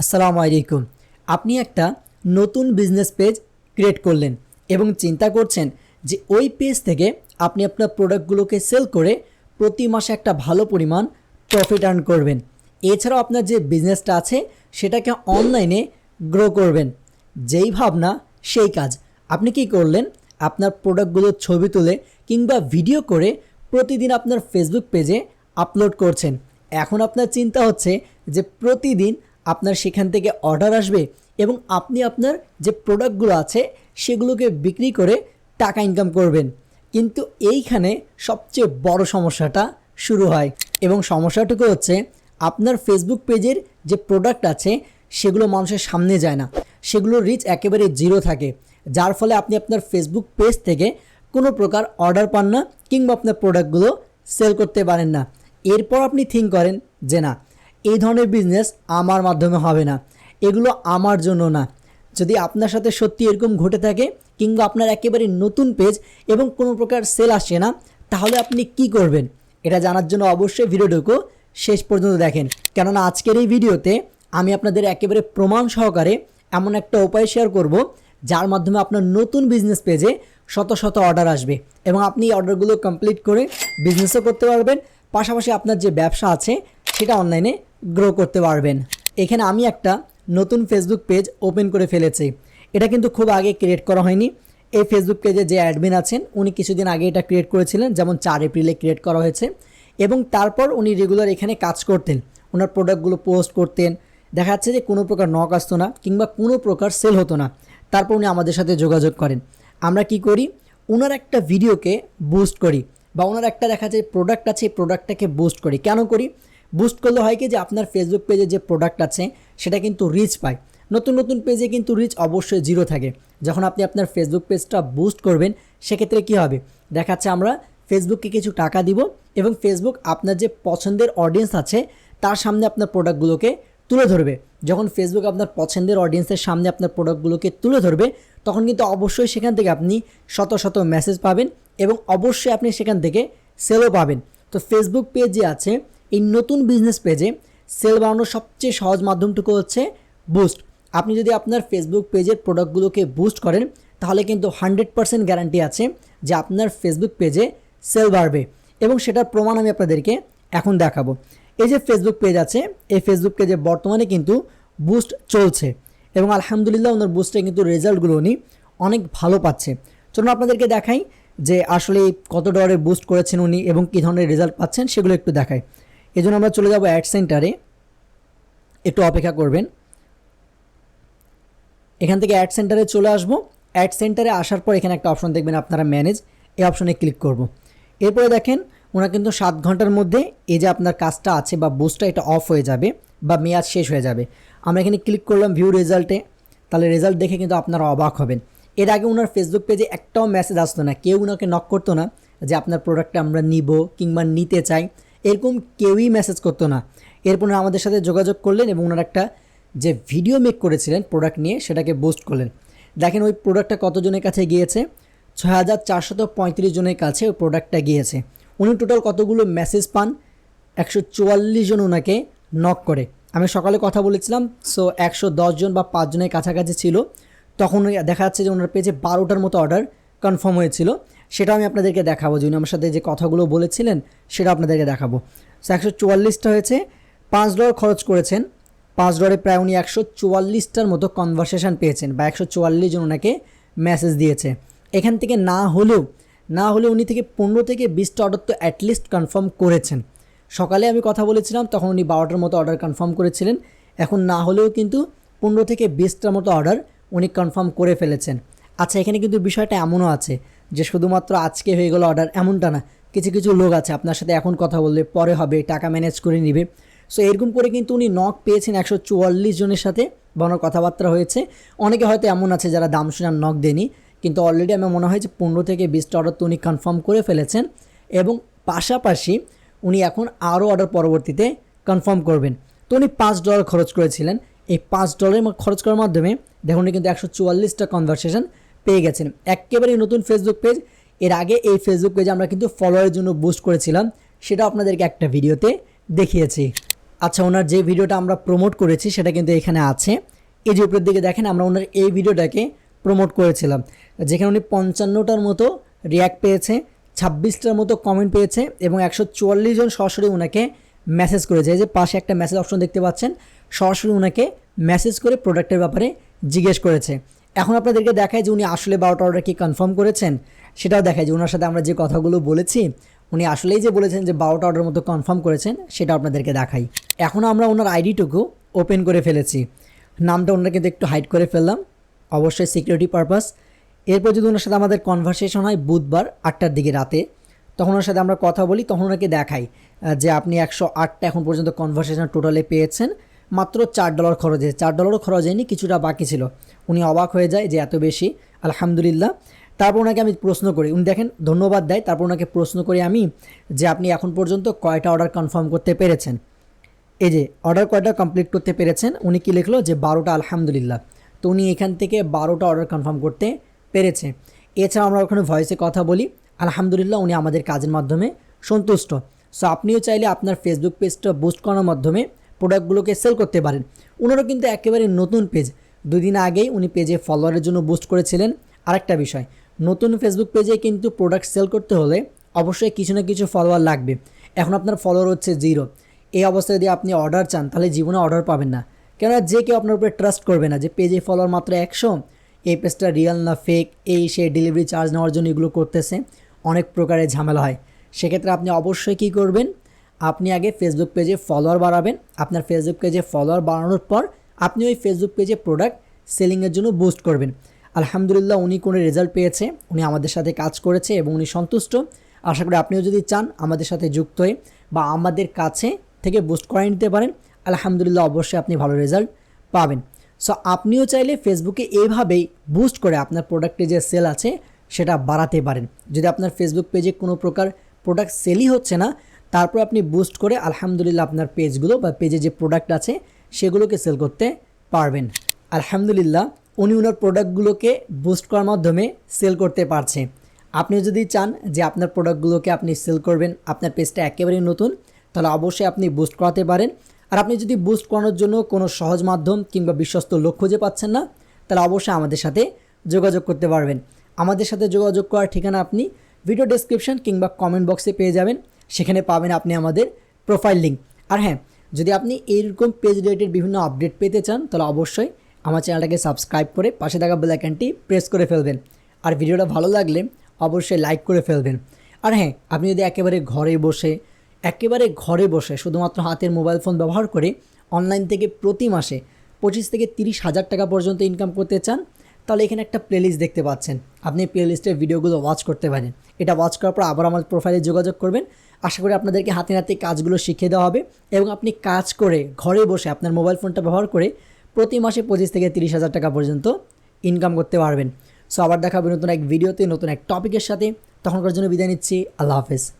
আসসালামু আলাইকুম। আপনি একটা নতুন বিজনেস পেজ ক্রিয়েট করলেন এবং চিন্তা করছেন যে ওই পেজ থেকে আপনি আপনার প্রোডাক্টগুলোকে সেল করে প্রতি মাসে একটা ভালো পরিমাণ প্রফিট আর্ন করবেন। এছাড়াও আপনার যে বিজনেসটা আছে, সেটাকে অনলাইনে গ্রো করবেন। যেই ভাবনা, সেই কাজ। আপনি কি করলেন? আপনার প্রোডাক্টগুলোর ছবি তুলে কিংবা ভিডিও করে প্রতিদিন আপনার ফেসবুক পেজে আপলোড করছেন। এখন আপনার চিন্তা হচ্ছে যে প্রতিদিন আপনার সেখান থেকে অর্ডার আসবে এবং আপনি আপনার যে প্রোডাক্টগুলো আছে, সেগুলোকে বিক্রি করে টাকা ইনকাম করবেন। কিন্তু এইখানে সবচেয়ে বড় সমস্যাটা শুরু হয় এবং সমস্যাটুকু হচ্ছে আপনার ফেসবুক পেজের যে প্রোডাক্ট আছে, সেগুলো মানুষের সামনে যায় না। সেগুলোর রিচ একেবারে জিরো থাকে। যার ফলে আপনি আপনার ফেসবুক পেজ থেকে কোনো প্রকার অর্ডার পান না কিংবা আপনার প্রোডাক্টগুলো সেল করতে পারেন না। এরপর আপনি থিঙ্ক করেন যে না এই ধরনের বিজনেস আমার মাধ্যমে হবে না। এগুলো আমার জন্য না। যদি আপনার সাথে সত্যি এরকম ঘটে থাকে কিংবা আপনার একেবারে নতুন পেজ এবং কোনো প্রকার সেল আসে না, তাহলে আপনি কি করবেন? এটা জানার জন্য অবশ্যই ভিডিওটুকু শেষ পর্যন্ত দেখেন। কেননা আজকের এই ভিডিওতে আমি আপনাদের একেবারে প্রমাণ সহকারে এমন একটা উপায় শেয়ার করব, যার মাধ্যমে আপনার নতুন বিজনেস পেজে শত শত অর্ডার আসবে এবং আপনি এই অর্ডারগুলো কমপ্লিট করে বিজনেসও করতে পারবেন। পাশাপাশি আপনার যে ব্যবসা আছে সেটা অনলাইনে গ্রো করতে পারবেন। এখানে আমি একটা নতুন ফেসবুক পেজ ওপেন করে ফেলেছি। এটা কিন্তু খুব আগে ক্রিয়েট করা হয়নি। এই ফেসবুক পেজে যে অ্যাডমিন আছেন, উনি কিছুদিন আগে এটা ক্রিয়েট করেছিলেন, যেমন চার এপ্রিলে ক্রিয়েট করা হয়েছে। এবং তারপর উনি রেগুলার এখানে কাজ করতেন। ওনার প্রোডাক্টগুলো পোস্ট করতেন। দেখা যাচ্ছে যে কোনো প্রকার নক আসতো না, কিংবা কোনো প্রকার সেল হতো না। তারপর উনি আমাদের সাথে যোগাযোগ করেন। আমরা কি করি? ওনার একটা ভিডিওকে বুস্ট করি, বা ওনার একটা দেখা যায় প্রোডাক্ট আছে, এই প্রোডাক্টটাকে বুস্ট করি। কেন করি? বুস্ট করলে হয় কি যে আপনার ফেসবুক পেজে যে প্রোডাক্ট আছে, সেটা কিন্তু রিচ পায়। নতুন নতুন পেজে কিন্তু রিচ অবশ্যই জিরো থাকে। যখন আপনি আপনার ফেসবুক পেজটা বুস্ট করবেন, সেক্ষেত্রে কী হবে? দেখাচ্ছে আমরা ফেসবুককে কিছু টাকা দিব এবং ফেসবুক আপনার যে পছন্দের অডিয়েন্স আছে, তার সামনে আপনার প্রোডাক্টগুলোকে তুলে ধরবে। যখন ফেসবুক আপনার পছন্দের অডিয়েন্সের সামনে আপনার প্রোডাক্টগুলোকে তুলে ধরবে, তখন কিন্তু অবশ্যই সেখান থেকে আপনি শত শত মেসেজ পাবেন এবং অবশ্যই আপনি সেখান থেকে সেলও পাবেন। তো ফেসবুক পেজ যে আছে এই নতুন বিজনেস পেজে সেল বাড়ানোর সবচেয়ে সহজ মাধ্যমটুকু হচ্ছে বুস্ট আপনি যদি আপনার ফেসবুক পেজের প্রোডাক্টগুলোকে বুস্ট করেন, তাহলে কিন্তু হান্ড্রেড পার্সেন্ট গ্যারান্টি আছে যে আপনার ফেসবুক পেজে সেল বাড়বে। এবং সেটার প্রমাণ আমি আপনাদেরকে এখন দেখাবো। এই যে ফেসবুক পেজ আছে, এই ফেসবুক পেজে বর্তমানে কিন্তু বুস্ট চলছে। এবং আলহামদুলিল্লাহ ওনার বুস্টে কিন্তু রেজাল্টগুলো উনি অনেক ভালো পাচ্ছে। চলুন আপনাদেরকে দেখাই যে আসলে কত ডলারে বুস্ট করেছেন উনি এবং কী ধরনের রেজাল্ট পাচ্ছেন, সেগুলো একটু দেখাই। এই জন্য আমরা চলে যাব অ্যাড সেন্টারে একটু অপেক্ষা করবেন। এখান থেকে অ্যাড সেন্টারে চলে আসব। অ্যাড সেন্টারে আসার পর এখানে একটা অপশন দেখবেন, আপনারা ম্যানেজ এই অপশনে ক্লিক করব। এরপরে দেখেন, ওনারা কিন্তু সাত ঘণ্টার মধ্যে এই যে আপনার কাজটা আছে বা বুস্টটা এটা অফ হয়ে যাবে বা মেয়াদ শেষ হয়ে যাবে। আমরা এখানে ক্লিক করলাম ভিউ রেজাল্টে তাহলে রেজাল্ট দেখে কিন্তু আপনারা অবাক হবেন। এর আগে ওনার ফেসবুক পেজে একটাও মেসেজ আসতো না। কেউ ওনাকে নক করতো না যে আপনার প্রোডাক্টটা আমরা নিব কিংবা নিতে চাই। এরকম কেউই মেসেজ করতো না। এরপর আমাদের সাথে যোগাযোগ করলেন এবং ওনার একটা যে ভিডিও মেক করেছিলেন প্রোডাক্ট নিয়ে, সেটাকে বুস্ট করলেন। দেখেন ওই প্রোডাক্টটা কতজনের কাছে গিয়েছে? ছয় হাজার চারশত পঁয়ত্রিশ জনের কাছে ওই প্রোডাক্টটা গিয়েছে। উনি টোটাল কতগুলো মেসেজ পান? একশো চুয়াল্লিশ জন ওনাকে নক করে। আমি সকালে কথা বলেছিলাম সো একশো জন বা পাঁচজনের কাছাকাছি ছিল। তখন দেখা যাচ্ছে যে ওনার পেজে বারোটার মতো অর্ডার কনফার্ম হয়েছিল। সেটা আমি আপনাদেরকে দেখাবো। যিনি আমার সাথে যে কথাগুলো বলেছিলেন সেটা আপনাদেরকে দেখাবো। সো একশো চুয়াল্লিশটা হয়েছে, পাঁচ ডলার খরচ করেছেন। পাঁচ ডলারে প্রায় উনি একশো চুয়াল্লিশটার মতো কনভারসেশন পেয়েছেন বা একশো চুয়াল্লিশ জন ওনাকে মেসেজ দিয়েছে। এখান থেকে না হলেও, না হলে উনি থেকে পনেরো থেকে বিশটা অর্ডার তো অ্যাটলিস্ট কনফার্ম করেছেন। সকালে আমি কথা বলেছিলাম, তখন উনি বারোটার মতো অর্ডার কনফার্ম করেছিলেন। এখন না হলেও কিন্তু পনেরো থেকে বিশটার মতো অর্ডার উনি কনফার্ম করে ফেলেছেন। আচ্ছা এখানে কিন্তু বিষয়টা এমনও আছে। যে শুধুমাত্র আজকে হয়ে গেলো অর্ডার এমনটা না, কিছু কিছু লোক আছে, আপনার সাথে এখন কথা বললে পরে হবে, টাকা ম্যানেজ করে নিবে। সো এরকম করে কিন্তু উনি নক পেয়েছেন একশো চুয়াল্লিশ জনের সাথে বা কথাবার্তা হয়েছে। অনেকে হয়তো এমন আছে যারা দাম শোনার নক দেয়নি, কিন্তু অলরেডি আমার মনে হয় যে পনেরো থেকে বিশটা অর্ডার তো উনি কনফার্ম করে ফেলেছেন, এবং পাশাপাশি উনি এখন আরও অর্ডার পরবর্তীতে কনফার্ম করবেন। তো উনি পাঁচ ডলার খরচ করেছিলেন। এই পাঁচ ডলার খরচ করার মাধ্যমে, দেখুন কিন্তু একশো চুয়াল্লিশটা কনভারসেশন পেয়ে গেছেন একেবারেই নতুন ফেসবুক পেজ এর আগে এই ফেসবুক পেজে আমরা কিন্তু ফলোয়ারের জন্য বুস্ট করেছিলাম। সেটা আপনাদেরকে একটা ভিডিওতে দেখিয়েছি। আচ্ছা ওনার যে ভিডিওটা আমরা প্রমোট করেছি, সেটা কিন্তু এখানে আছে। এই যে উপরের দিকে দেখেন, আমরা ওনার এই ভিডিওটাকে প্রমোট করেছিলাম। যেখানে উনি পঞ্চান্নটার মতো রিয়াক্ট পেয়েছে, ছাব্বিশটার মতো কমেন্ট পেয়েছে এবং একশো চুয়াল্লিশ জন সরাসরি ওনাকে মেসেজ করেছে। যে পাশে একটা মেসেজ অপশন দেখতে পাচ্ছেন, সরাসরি ওনাকে মেসেজ করে প্রোডাক্টের ব্যাপারে জিজ্ঞেস করেছে। এখন আপনাদেরকে দেখায় যে উনি আসলে বারোটা অর্ডার কি কনফার্ম করেছেন। সেটাও দেখায় যে ওনার সাথে আমরা যে কথাগুলো বলেছি, উনি আসলেই যে বলেছেন যে বারোটা অর্ডার মতো কনফার্ম করেছেন সেটা আপনাদেরকে দেখাই। এখন আমরা ওনার আইডিটুকু ওপেন করে ফেলেছি। নামটা ওনার কিন্তু একটু হাইড করে ফেললাম। অবশ্যই সিকিউরিটি পারপাস এরপর যদি ওনার সাথে আমাদের কনভারসেশন হয় বুধবার আটটার দিকে রাতে, তখন ওনার সাথে আমরা কথা বলি, তখন ওনাকে দেখাই যে আপনি একশো আটটা এখন পর্যন্ত কনভারসেশন টোটালে পেয়েছেন। মাত্র চার ডলার খরচ হয়েছে। চার ডলারও খরচ হয়নি, কিছুটা বাকি ছিল। উনি অবাক হয়ে যায় যে এত বেশি। আলহামদুলিল্লাহ। তারপর ওনাকে আমি প্রশ্ন করি, উনি দেখেন ধন্যবাদ দেয়, তারপর ওনাকে প্রশ্ন করি আমি যে আপনি এখন পর্যন্ত কয়টা অর্ডার কনফার্ম করতে পেরেছেন? এই যে অর্ডার কয়টা কমপ্লিট করতে পেরেছেন? উনি কি লিখলো যে বারোটা, আলহামদুলিল্লাহ। তো উনি এখান থেকে বারোটা অর্ডার কনফার্ম করতে পেরেছে। এছাড়া আমরা ওখানে ভয়েসে কথা বলি। আলহামদুলিল্লাহ, উনি আমাদের কাজের মাধ্যমে সন্তুষ্ট। সো আপনিও চাইলে আপনার ফেসবুক পেজটা বুস্ট করার মাধ্যমে প্রোডাক্টগুলোকে সেল করতে পারেন। ওনারও কিন্তু একেবারে নতুন পেজ। দুদিন আগেই উনি পেজে ফলোয়ারের জন্য বুস্ট করেছিলেন। আরেকটা বিষয়, নতুন ফেসবুক পেজে কিন্তু প্রোডাক্ট সেল করতে হলে অবশ্যই কিছু না কিছু ফলোয়ার লাগবে। এখন আপনার ফলোয়ার হচ্ছে জিরো। এই অবস্থায় যদি আপনি অর্ডার চান, তাহলে জীবনে অর্ডার পাবেন না। কেননা যে কেউ আপনার উপরে ট্রাস্ট করবে না যে পেজে ফলোয়ার মাত্র একশো। এই পেজটা রিয়েল না ফেক এই সে ডেলিভারি চার্জ নেওয়ার জন্য এগুলো করতেছে। অনেক প্রকারের ঝামেলা হয়। সেক্ষেত্রে আপনি অবশ্যই কী করবেন? আপনি আগে ফেসবুক পেজে ফলোয়ার বাড়াবেন। আপনার ফেসবুক পেজে ফলোয়ার বাড়ানোর পর আপনি ওই ফেসবুক পেজে প্রোডাক্ট সেলিংয়ের জন্য বুস্ট করবেন। আলহামদুলিল্লাহ উনি কোনো রেজাল্ট পেয়েছে, উনি আমাদের সাথে কাজ করেছে এবং উনি সন্তুষ্ট। আশা করি আপনিও যদি চান আমাদের সাথে যুক্ত হয়ে বা আমাদের কাছে থেকে বুস্ট করে নিতে পারেন, আলহামদুলিল্লাহ অবশ্যই আপনি ভালো রেজাল্ট পাবেন। সো আপনিও চাইলে ফেসবুকে এইভাবেই বুস্ট করে আপনার প্রোডাক্টে যে সেল আছে সেটা বাড়াতে পারেন। যদি আপনার ফেসবুক পেজে কোনো প্রকার প্রোডাক্ট সেলই হচ্ছে না তারপর আপনি বুস্ট করে আলহামদুলিল্লাহ আপনার পেজগুলো বা পেজে যে প্রোডাক্ট আছে সেগুলোকে সেল করতে পারবেন। আলহামদুলিল্লাহ, উনি ওনার প্রোডাক্টগুলোকে বুস্ট করার মাধ্যমে সেল করতে পারছে। আপনি যদি চান যে আপনার প্রোডাক্টগুলোকে আপনি সেল করবেন, আপনার পেজটা একেবারেই নতুন, তাহলে অবশ্যই আপনি বুস্ট করাতে পারেন। আর আপনি যদি বুস্ট করানোর জন্য কোনো সহজ মাধ্যম কিংবা বিশ্বস্ত লোক খুঁজে পাচ্ছেন না, তাহলে অবশ্যই আমাদের সাথে যোগাযোগ করতে পারবেন। আমাদের সাথে যোগাযোগ করার ঠিকানা আপনি ভিডিও ডেসক্রিপশন কিংবা কমেন্ট বক্সে পেয়ে যাবেন। সেখানে পাবেন আপনি আমাদের প্রোফাইল লিঙ্ক আর হ্যাঁ যদি আপনি এইরকম পেজ রিলেটেড বিভিন্ন আপডেট পেতে চান, তাহলে অবশ্যই আমার চ্যানেলটাকে সাবস্ক্রাইব করে পাশে থাকা বেলাইকানটি প্রেস করে ফেলবেন। আর ভিডিওটা ভালো লাগলে অবশ্যই লাইক করে ফেলবেন। আর হ্যাঁ আপনি যদি একেবারে ঘরে বসে, একেবারে ঘরে বসে শুধুমাত্র হাতের মোবাইল ফোন ব্যবহার করে অনলাইন থেকে প্রতি মাসে পঁচিশ থেকে তিরিশ হাজার টাকা পর্যন্ত ইনকাম করতে চান তাহলে এখানে একটা প্লেলিস্ট দেখতে পাচ্ছেন। আপনি প্লেলিস্টের ভিডিওগুলো ওয়াচ করতে পারেন। এটা ওয়াচ করার পর আবার আমার প্রোফাইলে যোগাযোগ করবেন। আশা করি আপনাদেরকে হাতে হাতে কাজগুলো শিখিয়ে দেওয়া হবে এবং আপনি কাজ করে ঘরে বসে আপনার মোবাইল ফোনটা ব্যবহার করে প্রতি মাসে পঁচিশ থেকে তিরিশ হাজার টাকা পর্যন্ত ইনকাম করতে পারবেন। সো আবার দেখা হবে নতুন এক ভিডিওতে নতুন এক টপিকের সাথে। তখনকার জন্য বিদায় নিচ্ছি। আল্লাহ হাফেজ।